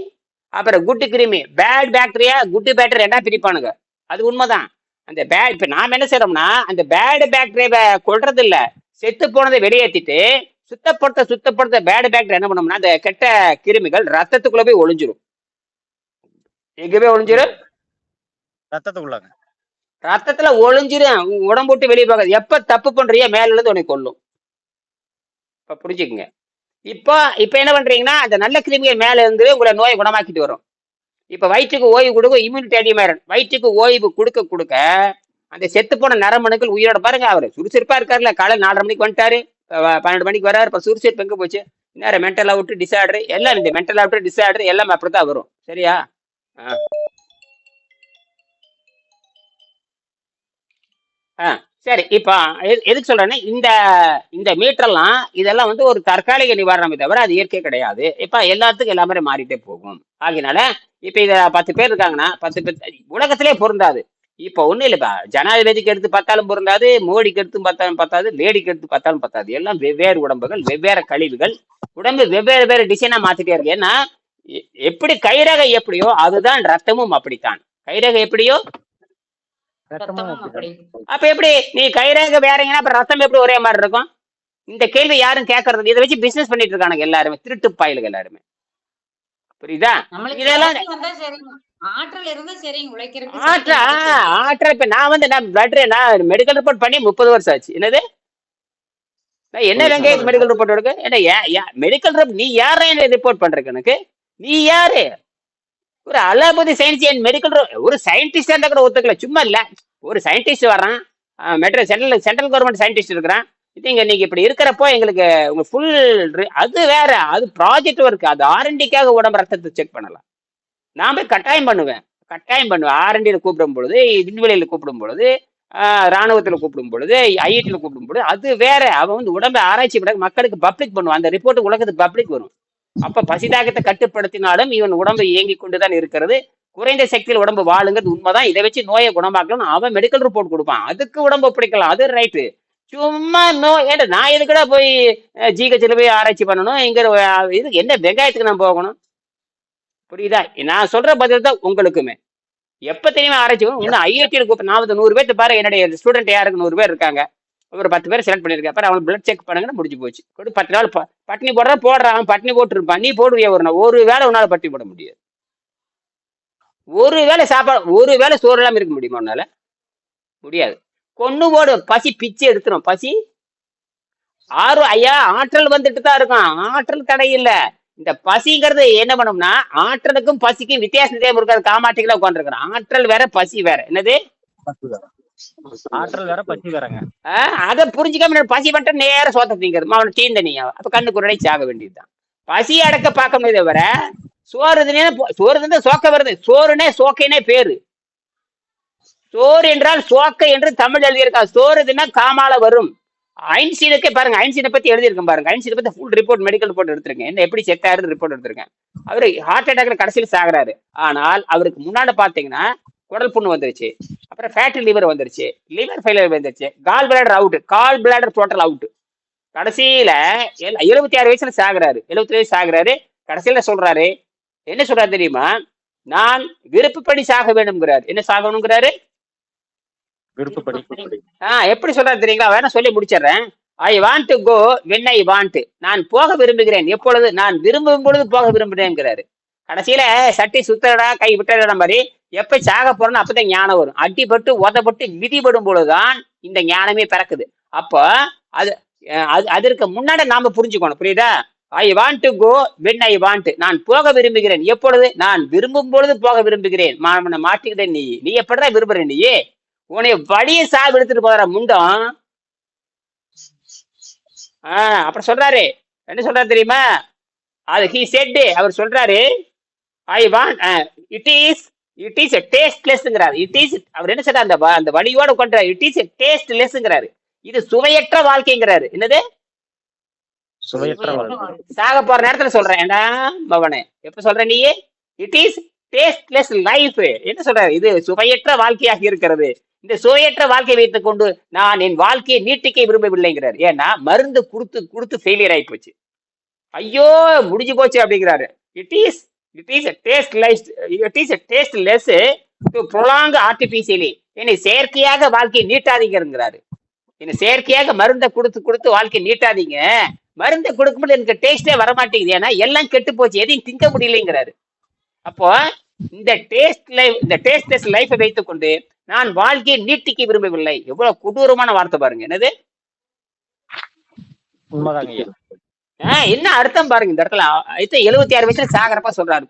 அப்புறம் குட்டு கிருமி. பேட் பாக்டீரியா குட்டு பேக்டீரியா ரெண்டா பிரிப்பானுங்க. அது உண்மைதான். அந்த பேட் இப்ப நாம என்ன செய்யறோம்னா அந்த பேட் பாக்டீரியாவை கொல்றது இல்ல செத்து போனதை வெளியேற்றிட்டு சுத்தப்படுத்த சுத்தப்படுத்த பேட் பாக்டீரியா என்ன பண்ணோம்னா அந்த கெட்ட கிருமிகள் ரத்தத்துக்குள்ள போய் ஒளிஞ்சிரும். எங்க போய் ஒளிஞ்சிரும் ரத்தத்துக்குள்ளாங்க. ரத்தத்துல ஒளிஞ்சிரும் உடம்பு விட்டு வெளியே போகாது. எப்ப தப்பு பண்றியோ மேல இருந்து உனக்கு கொல்லும். இப்ப புரிஞ்சுக்குங்க. இப்போ இப்ப என்ன பண்றீங்கன்னா அந்த நல்ல கிருமிகள் மேல இருந்து உங்களை நோயை குணமாக்கிட்டு வரும். இப்ப வயிற்றுக்கு ஓய்வு கொடுக்க இம்யூனிட்டி அதிகமாயிரும். வயிற்றுக்கு ஓய்வு கொடுக்க கொடுக்க அந்த செத்து போன நரமணுக்கள் உயிரோட பாருங்க அவர் சுறுசுறுப்பா இருக்காருல்ல காலையில் நாலரை மணிக்கு வந்துட்டாரு. பன்னெண்டு மணிக்கு வராரு. இப்ப சுறுசுறுப்பு எங்க போச்சு? நேரம் மென்டல் அவுட் டிசார்டர் எல்லாம் இந்த மென்டல் அவுட் டிசார்டர் எல்லாம் அப்படித்தான் வரும். சரியா? ஆ. சரி இப்போ எதுக்கு சொல்றேன்னா இந்த இந்த மீட்டர்லாம் இதெல்லாம் வந்து ஒரு தற்காலிக நிவாரணமே தவிர அது இயற்கை கிடையாது. இப்போ எல்லாத்துக்கும் எல்லாமே மாறிட்டே போகும். ஆகினால இப்போ இத பத்து பேர் இருக்காங்கன்னா பத்து பேர் உலகத்திலே பொருந்தாது. இப்போ ஒன்றும் இல்லைப்பா. ஜனாதிபதிக்கு எடுத்து பார்த்தாலும் பொருந்தாது மோடிக்கு எடுத்து பார்த்தாலும் பார்த்தாது லேடிக்கு எடுத்து பார்த்தாலும் பார்த்தாது எல்லாம் வெவ்வேறு உடம்புகள் வெவ்வேறு கழிவுகள். உடம்பு வெவ்வேறு வேறு டிசைனா மாத்திட்டே இருக்கு. ஏன்னா எப்படி கைரகை எப்படியோ அதுதான் ரத்தமும் அப்படித்தான். கைரகை எப்படியோ? ரத்தமும் அப்படி அப்ப எப்படி? நீ கைரேகை வேறங்கன்னா அப்ப ரத்தம் எப்படி ஒரே மாதிரி இருக்கும்? இந்த கேள்வி யாரும் கேட்கறது இல்ல. இதை வச்சு பிசினஸ் பண்ணிட்டு இருக்கானுங்க எல்லாருமே. திருட்டு பாயிலுங்க எல்லாருமே. புரியுதா? இதெல்லாம் ஆற்றல் இப்ப நான் வந்து நான் பிளட் நான் மெடிக்கல் ரிப்போர்ட் பண்ணி முப்பது வருஷம் ஆச்சு. என்னது? நான் என்ன மெடிக்கல் ரிப்போர்ட் எடுக்க? என்ன மெடிக்கல் ரிப்போர்ட் நீ யாரா என்ன ரிப்போர்ட் பண்றதுக்கு எனக்கு? நீ யாரு? ஒரு அலோபதி சயின்ஸ் அண்ட் மெடிக்கல் ஒரு சயின்டிஸ்டா இருந்தா கூட ஒத்துக்கல. சும்மா இல்ல. ஒரு சயின்டிஸ்ட் வர்றான். Metro central central government scientist இருக்கிறான். நீங்க நீங்க இப்படி இருக்கிறப்போ எங்களுக்கு உங்க ஃபுல் அது வேற அது ப்ராஜெக்ட் ஒர்க் அது ஆர்என்டிக்காக உடம்பு ரத்தத்தை செக் பண்ணலாம். நான் போய் கட்டாயம் பண்ணுவேன். கட்டாயம் பண்ணுவேன். ஆரண்டியில் கூப்பிடும் பொழுது விண்வெளியில் கூப்பிடும் பொழுது ஆஹ் கூப்பிடும் பொழுது ஐஐடியில் கூப்பிடும் பொழுது அது வேற. அவன் வந்து உடம்பை ஆராய்ச்சி பண்ண மக்களுக்கு பப்ளிக் பண்ணுவான். அந்த ரிப்போர்ட் உலகத்துக்கு பப்ளிக் வரும். அப்ப பசிதாகத்தை கட்டுப்படுத்தினாலும் இவன் உடம்பு இயங்கி கொண்டுதான் இருக்கிறது. குறைந்த சக்தியில் உடம்பு வாழுங்கிறது உண்மைதான். இதை வச்சு நோயை குணமாக்கணும் அவன் மெடிக்கல் ரிப்போர்ட் கொடுப்பான். அதுக்கு உடம்பு ஒப்படைக்கலாம் அது ரைட்டு சும்மா நோ ஏன்டா நான் எதுக்குடா போய் ஜிஹெச்சில் போய் ஆராய்ச்சி பண்ணணும்? இங்க இது என்ன வெங்காயத்துக்கு நான் போகணும்? புரியுதா? நான் சொல்ற பதில் தான் உங்களுக்குமே. எப்ப தெரியுமா ஆராய்ச்சி இன்னும் ஐஐடியில் கூப்பிட்டு நூறு பேர்த்து பாரு என்னுடைய ஸ்டூடெண்ட் யாருக்கு நூறு பேர் இருக்காங்க. ஒரு பத்து பேர் செலக்ட் பண்ணிருக்கேன் அப்புறம் அவன் பிளட் செக் பண்ணுங்கன்னு முடிஞ்சு போச்சு. கொடு பத்து நாள் பட்டினி போடுறா போடுறான் பட்டினி போட்டுருப்பான். நீ போடுவியா ஒரு நாள். ஒரு வேளை உன்னால பட்டினி போட முடியாது. ஒரு வேளை சாப்பாடு ஒரு வேளை சோறு இல்லாமல் இருக்க முடியுமா உன்னால? முடியாது. கொண்டு போடு. பசி பிச்சு எடுத்துரும். பசி? ஆறு ஐயா ஆற்றல் வந்துட்டு தான் இருக்கும். ஆற்றல் தடை இல்லை இந்த பசிங்கிறது என்ன பண்ணும்னா ஆற்றலுக்கும் பசிக்கும் வித்தியாசம் தெரியாம இருக்காது காமாட்டிகளா உட்காந்துருக்கிறோம் ஆற்றல் வேற பசி வேற. என்னது? ஆற்றல் வேற பசி வேறங்க. ஆஹ் அதை புரிஞ்சுக்காம பசி மட்டும் நேர சோத்த திங்கிறது அவனை தீந்த நீ அப்ப கண்ணு குரடை சாக வேண்டியதுதான். பசி அடக்க பார்க்கணும் தவிர சோறு தினே சோறு தின்னு சோக்க வருது. சோறுனே சோக்கைனே பேரு. சோறு என்றால் சோக்கை என்று தமிழ் எழுதியிருக்கா. சோறு தினா காமால வரும். ஐன்சீனுக்கே பாருங்க ஐன்சீனை பத்தி எழுதியிருக்கேன் பாருங்க. ஐன்சீனை பத்தி ஃபுல் ரிப்போர்ட் மெடிக்கல் ரிப்போர்ட் எடுத்திருக்கேன். என்ன எப்படி செக் ஆகுது ரிப்போர்ட் எடுத்திருக்கேன். அவரு ஹார்ட் அட்டாக்ல கடைசியில் சாகுறாரு. ஆனால் அவருக்கு முன்னாடி பாத்தீங்கன்னா குடல் புண்ணு வந்துருச்சு. அப்புறம் ஃபேட்டி லிவர் வந்துருச்சு. லிவர் ஃபெயிலியர் வந்துருச்சு. Gall bladder out gall bladder total out கடைசியில எழுபத்தி ஆறு வயசுல சாகுறாரு. எழுபத்தி வயசு சாகுறாரு. கடைசியில சொல்றாரு? என்ன சொல்றாரு தெரியுமா? நான் விருப்பப்படி சாக வேண்டும்ங்கிறாரு. என்ன சாகணுங்கிறாரு? விருப்பப்படி ஆஹ் எப்படி சொல்றாரு தெரியுங்களா? வேணா சொல்லி முடிச்சிடுறேன். I want to go when I want நான் போக விரும்புகிறேன். எப்பொழுது? நான் விரும்பும் பொழுது போக விரும்புகிறேங்கிறாரு கடைசியில சட்டி சுத்தடா கை விட்டடா மாதிரி எப்ப சாக போறோம்னு அப்பதான் ஞானம் வரும். அடிபட்டு உதப்பட்டு மிதிபடும் பொழுதுதான் இந்த ஞானமே பிறக்குது. அப்போ அது அதற்கு முன்னாடி நாம புரிஞ்சுக்கணும். புரியுதா? I want to go when I want நான் போக விரும்புகிறேன். எப்பொழுது? நான் விரும்பும் பொழுது போக விரும்புகிறேன். மாட்டிக்கிட்டேன் நீ நீ எப்படிதான் விரும்புற நீ? உன்னை வழியை சாவு எடுத்துட்டு போற முண்டம் ஆஹ் அப்புறம் சொல்றாரு. என்ன சொல்றாரு தெரியுமா? அது ஹி செட் அவர் சொல்றாரு I want it is it is டேஸ்ட்லெஸ்ங்கிறாரு it is அவர் என்ன சொல்றாரு? அந்த அந்த வழியோட கொண்டாரு இட் இஸ் டேஸ்ட்லெஸ்ங்கிறாரு இது சுவையற்ற வாழ்க்கைங்கிறாரு. என்னது? சுவையற்ற சாக போற நேரத்துல சொல்றேன். ஏண்டா மவனே? எப்ப சொல்ற நீ இட் இஸ் டேஸ்ட்லெஸ் லைஃப் என்ன சொல்றாரு? இது சுவையற்ற வாழ்க்கையாக இருக்கிறது. இந்த சுவையற்ற வாழ்க்கையை வைத்துக் கொண்டு நான் என் வாழ்க்கையை நீட்டிக்க விரும்பவில்லைங்கிறார். ஏன்னா மருந்து கொடுத்து கொடுத்து ஃபெயிலியர் ஆகி போச்சு ஐயோ முடிஞ்சு போச்சு அப்படிங்கிறாரு. It is it is taste life it is tasteless to prolong artificially என்னை செயற்கையாக வாழ்க்கையை நீட்டாதீங்கிறாரு என்னை செயற்கையாக மருந்தை கொடுத்து கொடுத்து வாழ்க்கையை நீட்டாதீங்க. மருந்தை கொடுக்கும்போது எனக்கு டேஸ்டே வரமாட்டேங்குது. ஏன்னா எல்லாம் கெட்டு போச்சு. எதையும் திங்க முடியலைங்கிறாரு. அப்போ இந்த டேஸ்ட் லைஃப் இந்த டேஸ்ட்லெஸ் லைஃபை வைத்துக்கொண்டு நான் வாழ்க்கையை நீட்டிக்க விரும்பவில்லை. எவ்வளவு கொடூரமான வார்த்தை பாருங்க. என்னது? உண்மைதாங்க ஆஹ் என்ன அர்த்தம் பாருங்க இந்த இடத்துல. எழுபத்தி ஆறு வயசுல சாகரப்ப சொல்றாரு.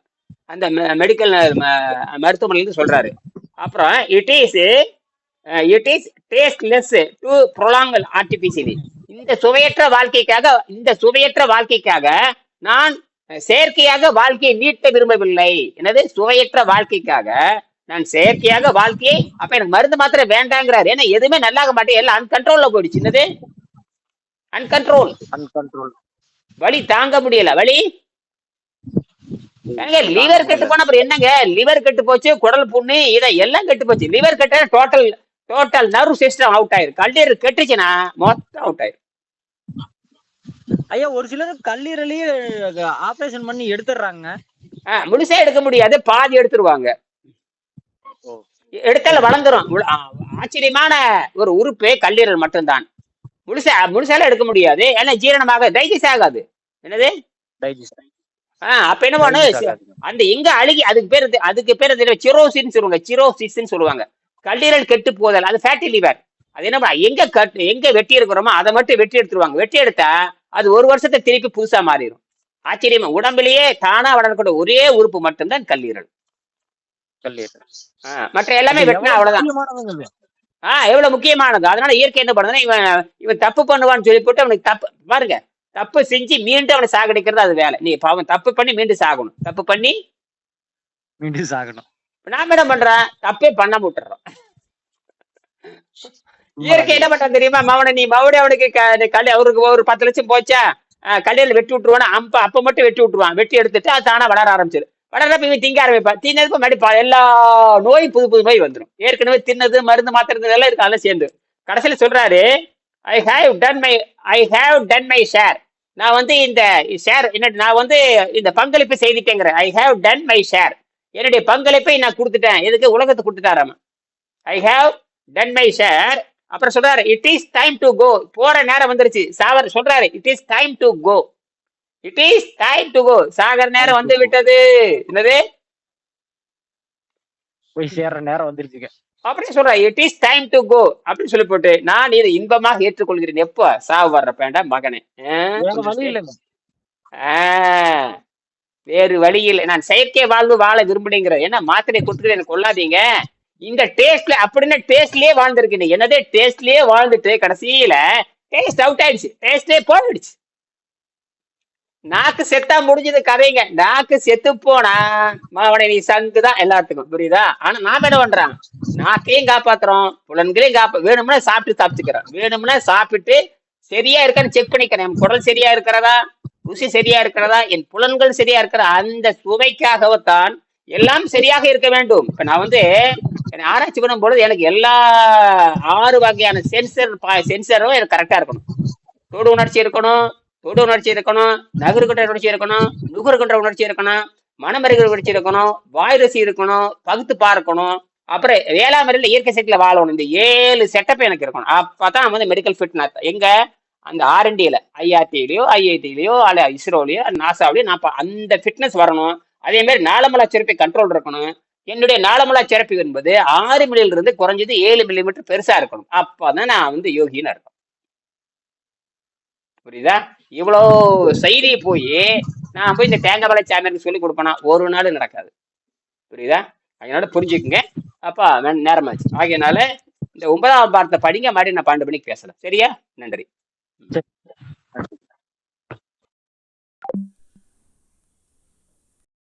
அந்த மெடிக்கல் மருத்துவமனையில சொல்றாரு. அப்புறம் it is it is tasteless to prolong artificially இந்த சுவையற்ற வாழ்க்கைக்காக இந்த சுவையற்ற வாழ்க்கைக்காக நான் செயற்கையாக வாழ்க்கையை நீட்ட விரும்பவில்லை. எனது சுவையற்ற வாழ்க்கைக்காக நான் செயற்கையாக வாழ்க்கையை அப்ப எனக்கு மருந்து மாத்திரம் வேண்டாங்கிறாரு. ஏன்னா எதுவுமே நல்லாக மாட்டேன் எல்லாம் அன்கண்ட்ரோல்ல போயிடுச்சு. என்னது? அன்கண்ட்ரோல் அன்கண்ட்ரோல் வலி தாங்க முடியல. வலி? லிவர் கெட்டு போன அப்புறம் என்னங்க? லிவர் கெட்டு போச்சு குடல் புண்ணு இதை எல்லாம் கெட்டு போச்சு. லிவர் கெட்ட total total nerve system out ஆயிரு. கல்லீரல் கெட்டுச்சுன்னா மொத்தம் அவுட் ஆயிரு. ஐயா ஒரு சிலர் கல்லீரலையே ஆபரேஷன் பண்ணி எடுத்துடுறாங்க. ஆஹ் முழுசா எடுக்க முடியாது. பாதி எடுத்துருவாங்க. எடுத்தால வளர்ந்துரும். ஆச்சரியமான ஒரு உறுப்பு கல்லீரல் மட்டும்தான். முழுசா முழுசால எடுக்க முடியாது. ஏன்னா ஜீரணமாக டைஜஸ்ட் ஆகாது. என்னது? டைஜஸ்ட் ஆஹ் அப்ப என்ன பண்ணும் அந்த எங்க அழுகி அதுக்கு பேர் அதுக்கு பேர் சிரோசின்னு சொல்லுவாங்க சிரோசிஸ்ன்னு சொல்லுவாங்க. கல்லீரல் கெட்டு போதல் அது ஃபேட்டி லிவர் அது என்ன பண்ண- எங்க கட் எங்க வெட்டி இருக்கிறோமோ அதை மட்டும் வெட்டி எடுத்துருவாங்க. வெட்டி எடுத்தா அது ஒரு வருஷத்தை திருப்பி புதுசா மாறிடும் ஆச்சரியமா உடம்புலயே தானா வளரக்கூடிய ஒரே உறுப்பு மட்டும்தான் கல்லீரல். ஆஹ் மற்ற எல்லாமே வெட்டினா அவ்வளவுதான். முக்கியமானதுங்க? இது. ஆ எவ்வளவு முக்கியமானது? அதனால இயற்கை என்ன பண்ணுதுன்னா இவன் இவன் தப்பு பண்ணுவான்னு சொல்லி போட்டு அவனுக்கு தப்பு பாருங்க தப்பு செஞ்சு மீண்டும் அவனை சாகடிக்கிறது அது வேலை. நீ அவன் தப்பு பண்ணி மீண்டும் சாகணும். தப்பு பண்ணி மீண்டும் சாகணும். நாம என்ன பண்றோம்? தப்பே பண்ணாம விட்டுறோம் இயற்கை என்ன பண்றான் தெரியுமா? மவனை நீ மறுபடியும் அவனுக்கு க- இந்த கல்வி அவருக்கு ஒரு பத்து லட்சம் போச்சா? கல்யாணம் வெட்டி விட்டுருவானா? அப்ப அப்ப மட்டும் வெட்டி விட்டுருவான். வெட்டி எடுத்துட்டு அது தானா வளர ஆரம்பிச்சிரு. வளர்றப்ப இவன் திங்க ஆரம்பிப்பான் தின்னதுக்கு மறுபடி எல்லா நோய் புது புது நோய் வந்துடும் ஏற்கனவே தின்னது மருந்து மாத்திரது எல்லாம் இருக்கு அதெல்லாம் சேர்ந்து. கடைசியில சொல்றாரு I have done my I have done my share நான் வந்து இந்த ஷேர் என்ன நான் வந்து இந்த பங்களிப்பு செய்துட்டேங்கிறேன். I have done my share என்னுடைய பங்களிப்பை நான் கொடுத்துட்டேன். எதுக்கு? உலகத்தை கொடுத்துட்டாராம. I have done my share அப்புறம் சொல்றாரு it is time to go போற நேரம் வந்துருச்சு. சாவர் சொல்றாரு it is time to go it is time to go சாகர நேரம் வந்து விட்டது. என்னது? போய் சேர்ற நேரம் வந்துருச்சுங்க. அப்படி சொல்ற it is time to go அப்படின்னு சொல்லி போட்டு நான் இதை இன்பமாக ஏற்றுக்கொள்கிறேன். எப்போ? சாவு வர்றப்பேண்டா மகனே. வேற வழி வழியில் நான் செயற்கை வாழ்வு வாழ விரும்புனேங்கிற. ஏன்னா மாத்திரை கொடுத்துட்டு எனக்கு கொள்ளாதீங்க இந்த டேஸ்ட்ல அப்படின்னு டேஸ்ட்லயே வாழ்ந்துருக்கீங்க. என்னதே? டேஸ்ட்லயே வாழ்ந்துட்டு கடைசியில டேஸ்ட் அவுட் ஆயிடுச்சு. டேஸ்டே போயிடுச்சு. நாக்கு செத்தா முடிஞ்சது கதைங்க. நாக்கு செத்து போனா மாவனை நீ சங்கு தான் எல்லாத்துக்கும். புரியுதா? ஆனா நாம என்ன பண்றான். நாக்கையும் காப்பாத்துறோம். புலன்களையும் காப்பா வேணும்னா சாப்பிட்டு சாப்பிட்டுக்கிறோம் வேணும்னா சாப்பிட்டு சரியா இருக்கான்னு செக் பண்ணிக்கிறேன். என் குரல் சரியா இருக்கிறதா? ருசி சரியா இருக்கிறதா? என் புலன்கள் சரியா இருக்கிற அந்த சுவைக்காகத்தான் எல்லாம் சரியாக இருக்க வேண்டும். இப்ப நான் வந்து என்னை ஆராய்ச்சி பண்ணும் பொழுது எனக்கு எல்லா ஆறு வகையான சென்சர் சென்சரும் எனக்கு கரெக்டா இருக்கணும். தொடு உணர்ச்சி இருக்கணும். தொடு உணர்ச்சி இருக்கணும் நகருகின்ற உணர்ச்சி இருக்கணும் நுகருகின்ற உணர்ச்சி இருக்கணும் மனமருகிற உணர்ச்சி இருக்கணும் வாய் ருசி இருக்கணும் பகுத்து பார்க்கணும். அப்புறம் ஏழாம் முறையில் இயற்கை சக்தியில வாழணும். இந்த ஏழு செட்டப் எனக்கு இருக்கணும். அப்பதான் வந்து மெடிக்கல் ஃபிட்னஸ் எங்க? அந்த ஆர்என்டியில ஐஆர்டிலையோ ஐஐடிலையோ அல்ல இஸ்ரோலையோ நாசாவிலையோ நான் அந்த ஃபிட்னஸ் வரணும். அதே மாதிரி நாளமலா சிறப்பை கண்ட்ரோல் இருக்கணும். என்னுடைய நாளமலா சிறப்பு என்பது ஆறு மில்லியிலிருந்து குறைஞ்சது ஏழு மில்லிமீட்டர் பெருசா இருக்கணும். அப்பதான் நான் வந்து யோகின்னு அர்த்தம். புரியுதா? இவ்வளோ செய்தி போய் நான் போய் இந்த தேங்காய் வலை சாமியாருக்கு சொல்லி கொடுப்பேனா? ஒரு நாள் நடக்காது. புரியுதா? அதனால புரிஞ்சுக்குங்க. அப்பா நேரமாச்சு. ஆகையனால இந்த ஒன்பதாம் வார்த்தை படிங்க மாதிரி நான் பன்னெண்டு மணிக்கு பேசலாம். சரியா? நன்றி.